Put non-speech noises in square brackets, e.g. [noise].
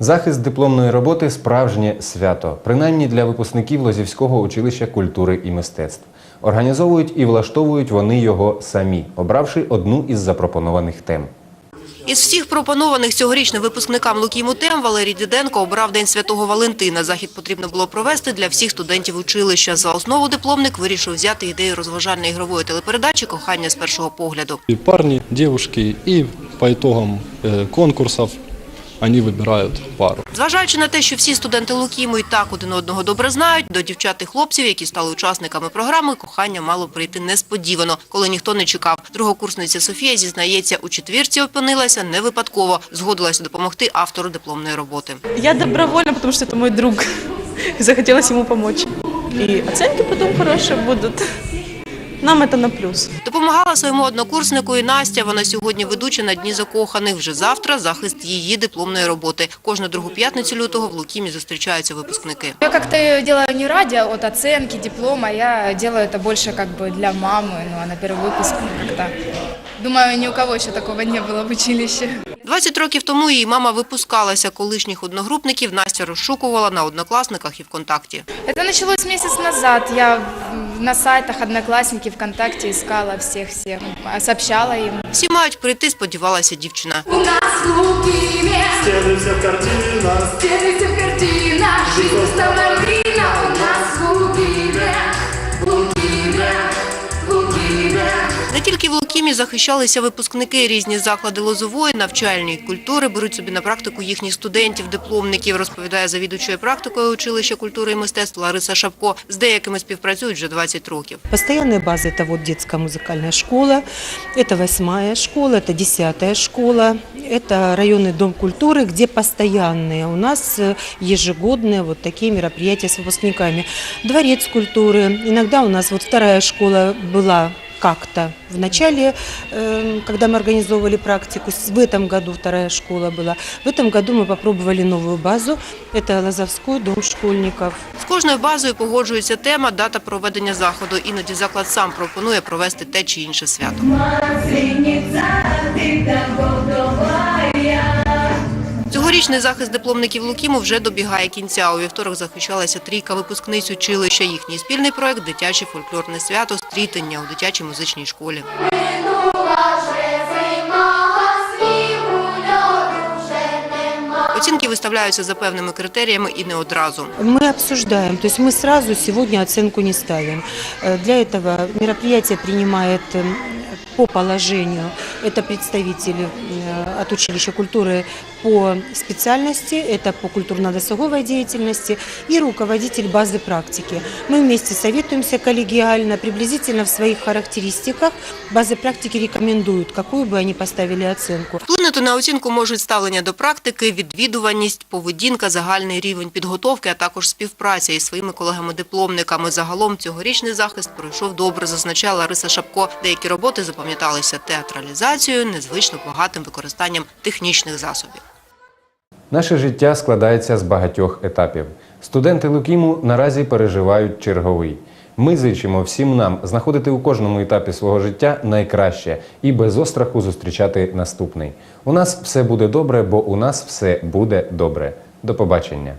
Захист дипломної роботи справжнє свято, принаймні для випускників Лозівського училища культури і мистецтв. Організовують і влаштовують вони його самі, обравши одну із запропонованих тем. Із всіх пропонованих цьогорічним випускникам Лукіму тем Валерій Діденко обрав День Святого Валентина. Захід потрібно було провести для всіх студентів училища. За основу дипломник вирішив взяти ідею розважальної ігрової телепередачі «Кохання з першого погляду». И парни, девушки, и по итогам э, конкурсов они выбирают пару. Зважаючи на те, що всі студенти Лукіму і так один одного добре знають, до дівчат і хлопців, які стали учасниками програми, кохання мало прийти несподівано, коли ніхто не чекав. Другокурсниця Софія зізнається, у четвірці опинилася не випадково. Згодилася допомогти автору дипломної роботи. Я добровольно, потому что это мой друг. [laughs] Захотелось ему помочь. И оценки потом хорошие будут. Нам это на плюс. Допомагала своєму однокурснику і Настя. Вона сьогодні ведуча на Дні закоханих. Вже завтра захист її дипломної роботи. Кожну другу п'ятницю лютого в Лукімі зустрічаються випускники. Я как-то делаю не ради от оценки, диплома, я делаю это больше как бы для мамы, ну а на первый выпуск ну, как-то... Думаю, ни у кого еще такого не было в училище. 20 років тому її мама випускалася. Колишніх одногрупників Настя розшукувала на однокласниках і ВКонтакті. Это началось месяц назад. Я в- на сайтах Одноклассники, ВКонтакте искала всех-всех, а, сообщала им. Всі мають прийти, сподівалася дівчина. У нас в Лукиме Стелимся в картинах, Стелится в картинах Жизнь тільки в Лукімі захищалися випускники різні заклади лозової, навчальної культури беруть собі на практику їхніх студентів, дипломників, розповідає завідувачою практикою училища культури і мистецтв Лариса Шапко. З деякими співпрацюють вже 20 років. Постоянная база – это вот детская музыкальная школа, это восьмая школа, это десятая школа, это районный дом культуры, где постоянные у нас э, ежегодные вот такие мероприятия с выпускниками. Дворец культуры, иногда у нас вот вторая школа была как-то в начале, э, когда мы организовывали практику, с- в этом году вторая школа была. В этом году мы попробовали новую базу, это Лозовской дом школьников. З кожною базою погоджується тема, дата проведення заходу. Іноді заклад сам пропонує провести те чи інше свято. Цьогорічний захист дипломників Лукіму вже добігає кінця. У вівторок захищалася трійка випускниць училища. Їхній спільний проект Дитяче фольклорне свято стрітення у дитячій музичній школі. Минула вже зима Снігу льоду вже нема Оцінки виставляються за певними критеріями і не одразу. Мы обсуждаем, то есть мы сразу сегодня оценку не ставим. Э, Для этого мероприятие принимает эм, по положению, это представители э, от училища культуры по специальности, это по культурно-досуговой деятельности и руководитель базы практики. Мы вместе советуемся коллегиально, приблизительно в своих характеристиках базы практики рекомендуют, какую бы они поставили оценку. Вплинути на оцінку можуть ставлення до практики, відвідуваність, поведінка, загальний рівень підготовки, а також співпраця із своїми колегами-дипломниками. Загалом цьогорічний захист пройшов добре, зазначала Лариса Шапко. Деякі роботи запам'яталися театралізацією, незвично багатим використанням технічних засобів. Наше життя складається з багатьох етапів. Студенти Лукіму наразі переживають черговий. Ми зичимо всім нам знаходити у кожному етапі свого життя найкраще і без остраху зустрічати наступний. У нас все буде добре, бо у нас все буде добре. До побачення.